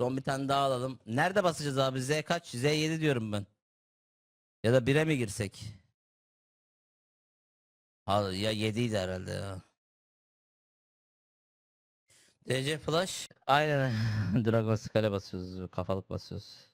Son bir tane daha alalım. Nerede basacağız abi? Z kaç? Z7 diyorum ben. Ya da 1'e mi girsek? Ha, ya 7 idi herhalde ya. DC Flash. Aynen. Dragon Skull'e basıyoruz. Kafalık basıyoruz.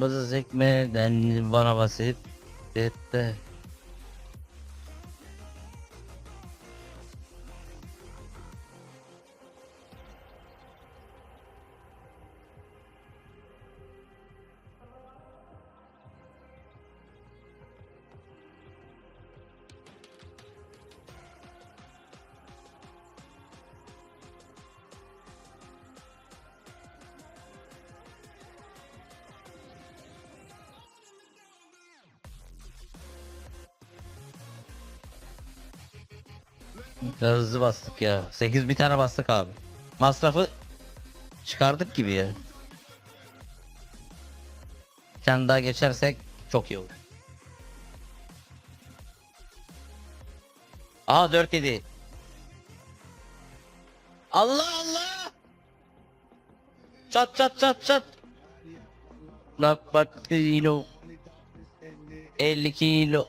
Bazı sekmeden bana basıp etti. Biraz hızlı bastık ya. 8 bir tane bastık abi. Masrafı çıkardık gibi ya. Bir tane daha geçersek çok iyi olur. Aa 4 7. Allah Allah. Çat çat çat çat. Bak bak kilo. 50 kilo.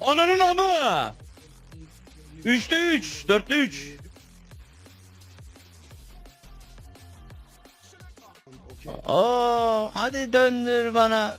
Ananın amı. 3'te 3, 4'te 3. Oo, hadi döndür bana.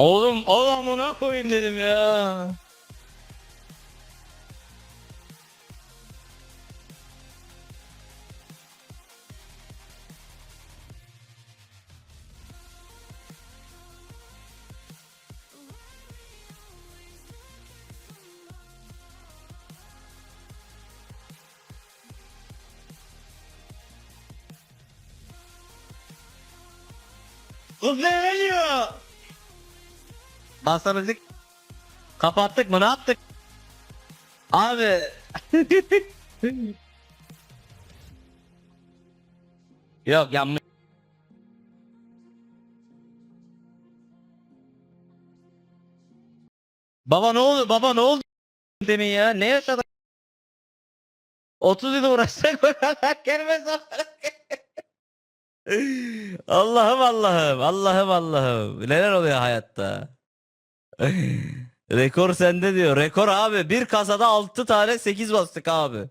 Oğlum o amına koyayım dedim ya. Kız ne Basarızık kapattık mı ne yaptık? Abi. Yok yanlış. Baba ne oldu? Baba ne oldu? Demin ya. Ne yaşadık? 30 yıl uğraşsak bu kadar sokarak. Allah'ım Allah'ım. Allah'ım Allah'ım. Neler oluyor hayatta? Rekor sende diyor. Rekor abi. Bir kasada 6 tane 8 bastık abi.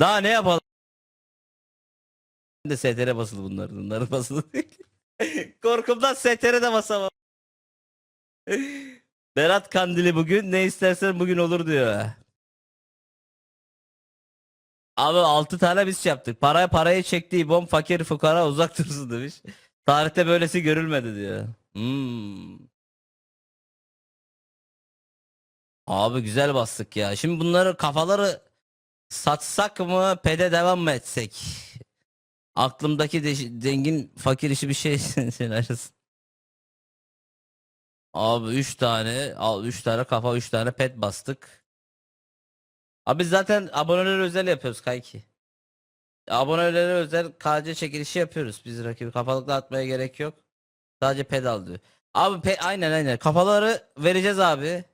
Daha ne yapalım? Ben de STR basılı bunlar. Bunların basılı. Korkumdan STR de basamam. Berat Kandili bugün ne istersen bugün olur diyor. Abi 6 tane biz yaptık. Paraya parayı çekti İbom fakir fukara uzak dursun demiş. Tarihte böylesi görülmedi diyor. Hmm. Abi güzel bastık ya. Şimdi bunları kafaları satsak mı pede devam mı etsek? Aklımdaki de, zengin fakir işi bir şey senaryosu. Abi 3 tane, 3 tane kafa 3 tane pet bastık. Abi zaten abonelere özel yapıyoruz kanki. Abonelere özel KC çekilişi yapıyoruz. Biz rakibi kafalıkla atmaya gerek yok. Sadece pedal diyor. Abi pe aynen aynen. Kafaları vereceğiz abi.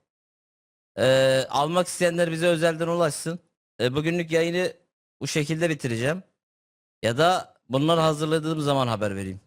Ee, almak isteyenler bize özelden ulaşsın. Ee, bugünlük yayını bu şekilde bitireceğim. Ya da bunları hazırladığım zaman haber vereyim.